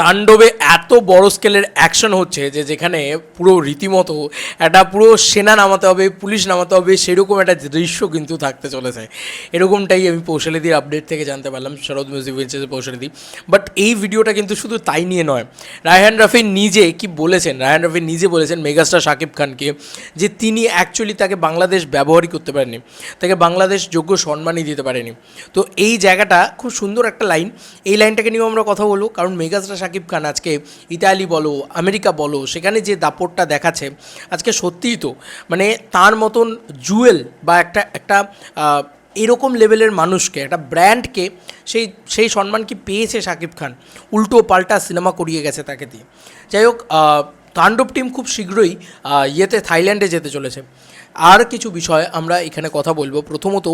তাণ্ডবে এত বড় স্কেলের অ্যাকশন হচ্ছে যে যেখানে পুরো রীতিমতো একটা পুরো সেনা নামাতে হবে, পুলিশ নামাতে হবে, সেরকম একটা দৃশ্য কিন্তু থাকতে চলেছে। এরকমটাই আমি পৌশালিদির আপডেট থেকে জানতে পারলাম, শরৎ মিউজিক ভিলচেসে পৌশালিদি। বাট এই ভিডিওটা কিন্তু শুধু তাই নিয়ে নয়, রায়হান রাফি নিজে কি বলেছেন, রায়হান রাফি নিজে বলেছেন মেগাস্টার শাকিব খানকে যে তিনি অ্যাকচুয়ালি তাকে বাংলাদেশ ব্যবহারই করতে পারেনি তাকে বাংলাদেশ যোগ্য সম্মানই দিতে পারেনি তো এই জায়গাটা খুব সুন্দর একটা লাইন এই লাইনটাকে নিয়েও আমরা কথা বলব, কারণ মেগাস্টার শাকিব খান আজকে ইতালি বলো, আমেরিকা বলো, সেখানে যে দাপটটা দেখাচ্ছে, আজকে সত্যিই তো মানে তার মতন জুয়েল বা একটা একটা এরকম লেভেলের মানুষকে, একটা ব্র্যান্ডকে সেই সেই সম্মান কি পেয়েছে শাকিব খান? উল্টো পাল্টা সিনেমা করিয়ে গেছে তাকে দিয়ে। যাই হোক তাণ্ডব টিম খুব শীঘ্রই ইয়েতে, থাইল্যান্ডে যেতে চলেছে। আর কিছু বিষয় আমরা এখানে কথা বলব। প্রথমত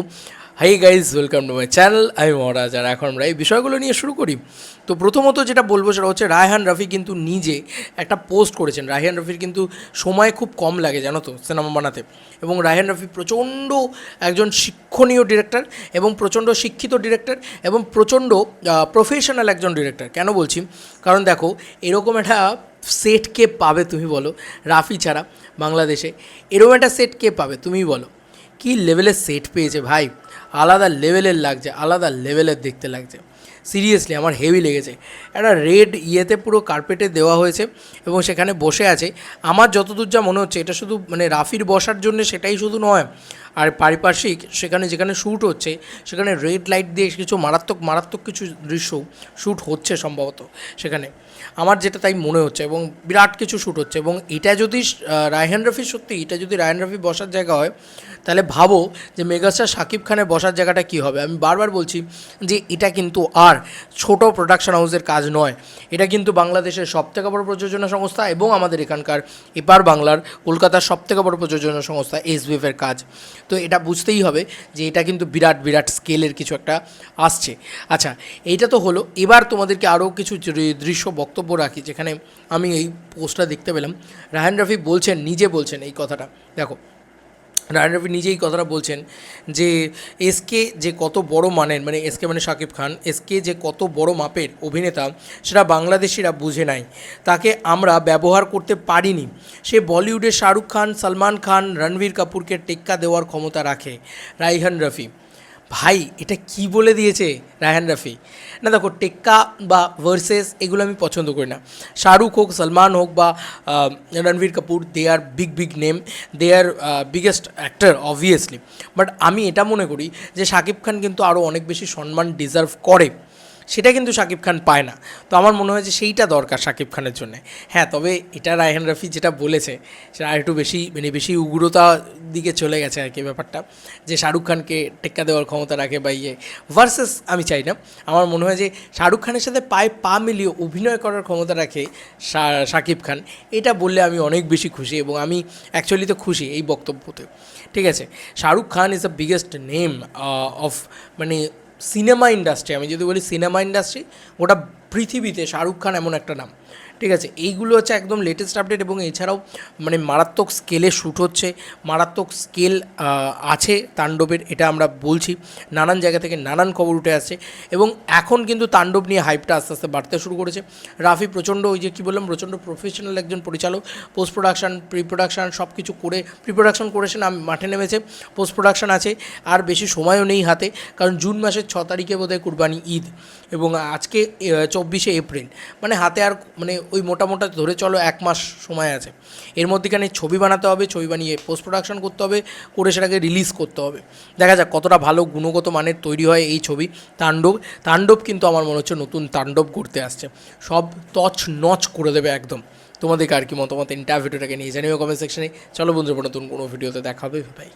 hi guys welcome to my channel আমি মহারাজ আর এখন আমরা এই বিষয়গুলো নিয়ে শুরু করি। তো প্রথমত যেটা বলব সেটা হচ্ছে রায়হান রফি কিন্তু নিজে একটা পোস্ট করেছেন। রায়হান রফির কিন্তু সময় খুব কম লাগে, জানো তো সিনেমা বানাতে। এবং রায়হান রফি প্রচণ্ড একজন শিক্ষণীয় ডিরেক্টর এবং প্রচণ্ড শিক্ষিত ডিরেক্টর এবং প্রচণ্ড প্রফেশনাল একজন ডিরেক্টর কেন বলছি? কারণ দেখো, এরকম একটা সেট কে পাবে তুমি বলো, রাফি ছাড়া বাংলাদেশে। এরকম একটা সেট কে পাবে তুমি বলো। কি লেভেলের সেট পেয়েছে ভাই? আলাদা লেভেলের লাগছে, আলাদা লেভেলের দেখতে লাগছে। সিরিয়াসলি আমার হেভি লেগেছে। একটা রেড ইয়েতে পুরো কার্পেটে দেওয়া হয়েছে এবং সেখানে বসে আছে। আমার যতদূর যা মনে হচ্ছে, এটা শুধু মানে রাফির বসার জন্য সেটাই শুধু নয় আর পারিপার্শ্বিক সেখানে যেখানে শ্যুট হচ্ছে, সেখানে রেড লাইট দিয়ে কিছু মারাত্মক মারাত্মক কিছু দৃশ্য শ্যুট হচ্ছে সম্ভবত সেখানে। আমার যেটা তাই মনে হচ্ছে এবং বিরাট কিছু শ্যুট হচ্ছে এবং এটা যদি রায়হান রফি সত্যি এটা যদি রায়হান রফি বসার জায়গা হয়, তাহলে ভাবো যে মেগাস্টার শাকিব খানের বসার জায়গাটা কী হবে। আমি বারবার বলছি যে এটা কিন্তু আর ছোট প্রোডাকশন হাউসের কাজ নয়। এটা কিন্তু বাংলাদেশের সবথেকে বড় প্রযোজনা সংস্থা এবং আমাদের এখানকার এপার বাংলার কলকাতার সবথেকে বড় প্রযোজনা সংস্থা এসবিএফের কাজ। তো এটা বুঝতেই হবে যে এটা কিন্তু বিরাট বিরাট স্কেলের কিছু একটা আসছে। আচ্ছা এইটা তো হলো। এবার তোমাদেরকে আরও কিছু দৃশ্য, বক্তব্য রাখি, যেখানে আমি এই পোস্টটা দেখতে পেলাম। রাহান রফি বলছেন, নিজে বলছেন এই কথাটা। দেখো রায়ন রফি নিজেই কথাটা বলছেন যে এসকে যে কত বড় মানের মানে এসকে মানে শাকিব খান এসকে যে কত বড় মাপের অভিনেতা সেটা বাংলাদেশিরা বুঝে নাই। তাকে আমরা ব্যবহার করতে পারিনি। সে বলিউডে শাহরুখ খান, সালমান খান, রণবীর কাপুরকে টেক্কা দেওয়ার ক্ষমতা রাখে রাইহান রফি। ভাই, এটা কি বলে দিয়েছে রায়হান রাফি? না দেখো, টেক্কা বা ভার্সেস এগুলো আমি পছন্দ করি না। শাহরুখ হোক, সলমান হোক বা Ranbir Kapoor they are big big name they are biggest actor obviously but আমি এটা মনে করি যে শাকিব খান কিন্তু আরও অনেক বেশি সম্মান ডিজার্ভ করে। সেটা কিন্তু শাকিব খান পায় না। তো আমার মনে হয় যে সেইটা দরকার শাকিব খানের জন্য। হ্যাঁ তবে এটা রায়হান রফি যেটা বলেছে সেটা আর একটু বেশি মানে বেশি উগ্রতা দিকে চলে গেছে আর কি ব্যাপারটা, যে শাহরুখ খানকে টেক্কা দেওয়ার ক্ষমতা রাখে বা ইয়ে ভার্সেস আমি চাই না। আমার মনে হয় যে শাহরুখ খানের সাথে পায়ে পা মিলিয়ে অভিনয় করার ক্ষমতা রাখে শাকিব খান। এটা বললে আমি অনেক বেশি খুশি এবং আমি অ্যাকচুয়ালি তো খুশি এই বক্তব্যতে। ঠিক আছে? Shahrukh Khan is the biggest name of মানে সিনেমা ইন্ডাস্ট্রি আমি যদি বলি সিনেমা ইন্ডাস্ট্রি গোটা পৃথিবীতে শাহরুখ খান এমন একটা নাম। ঠিক আছে, এইগুলো হচ্ছে একদম লেটেস্ট আপডেট এবং এছাড়াও মানে মারাত্মক স্কেলে শ্যুট হচ্ছে, মারাত্মক স্কেল আছে তাণ্ডবের, এটা আমরা বলছি, নানান জায়গা থেকে নানান খবর উঠে আসছে এবং এখন কিন্তু তাণ্ডব নিয়ে হাইপটা আস্তে আস্তে বাড়তে শুরু করেছে। রাফি প্রচণ্ড ওই যে কী বললাম, প্রচণ্ড প্রফেশনাল একজন পরিচালক পোস্ট প্রোডাকশন প্রি প্রোডাকশান সব কিছু করে প্রি প্রোডাকশন করেছেন মাঠে নেমেছে পোস্ট প্রোডাকশন আছে, আর বেশি সময়ও নেই হাতে, কারণ জুন মাসের ছ তারিখে বোধহয় কুরবানি ঈদ এবং আজকে চব্বিশে এপ্রিল। মানে হাতে আর মানে ওই মোটামোটা ধরে চলো এক মাস সময় আছে। এর মধ্যেখানে ছবি বানাতে হবে, ছবি বানিয়ে পোস্ট প্রোডাকশন করতে হবে, করে সেটাকে রিলিজ করতে হবে। দেখা যাক কতটা ভালো গুণগত মানের তৈরি হয় এই ছবি। তাণ্ডব তাণ্ডব কিন্তু আমার মনে হচ্ছে নতুন তাণ্ডব করতে আসছে। সব তছ নচ করে দেবে একদম। তোমাদেরকে আর কি মতামত? ইন্টারভিউটাকে নিয়ে জানিও কমেন্ট সেকশনে চলো বন্ধুরা, নতুন কোনো ভিডিওতে দেখা হবে। ভাই